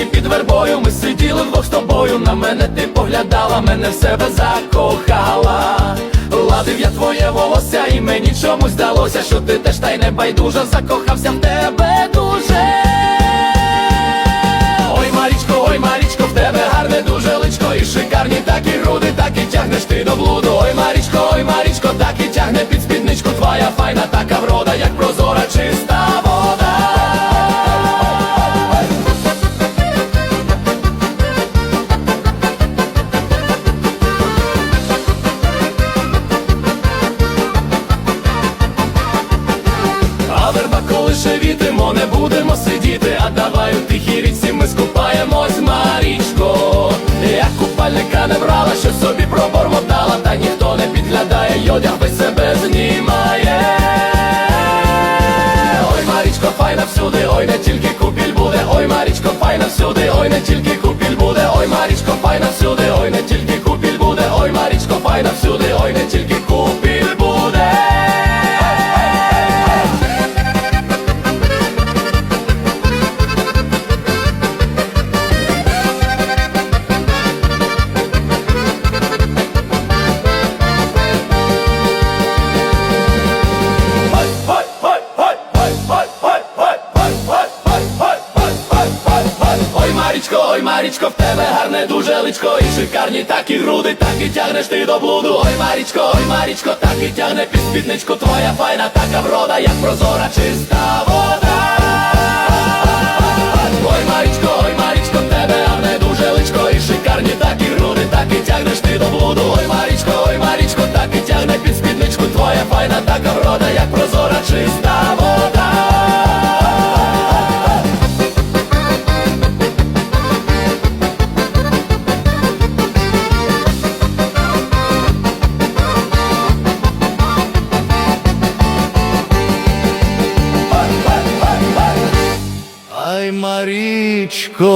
тільки під вербою ми сиділи вдвох з тобою, на мене ти поглядала, мене в себе закохала. Ладив я твоє волосся, і мені чомусь здалося, що ти теж та й небайдужа закохався в тебе дуже. Ой, Марічко, ой, Марічко, в тебе гарне дуже личко, і шикарні, так і груди, так і тягнеш ти до блуду. Не будемо сидіти, а давай у тихій річці ми скупаємось, Марічко. Я купальника не брала, що собі пробормотала, та ніхто не підглядає, й одяг без себе знімає. Ой, Марічко, файна всюди, ой, не тільки купіль буде, ой, Марічко, файна всюди, ой, не тільки купіль буде, ой, Марічко, файна всюди, Марічко, в тебе гарне дуже личко. І шикарні такі груди, так і тягнеш ти до блуду. Ой, Марічко, ой, Марічко, так і тягне під спідничку. Твоя файна така врода, як прозора чиста вода. Ой, Марічко, ой, Марічко, в тебе гарне дуже личко. І шикарні такі груди, так і тягнеш ти до блуду. Ой, Марічко, ой, Марічко, так і тягне під спідничку. Твоя файна така врода, Ой, Марічко,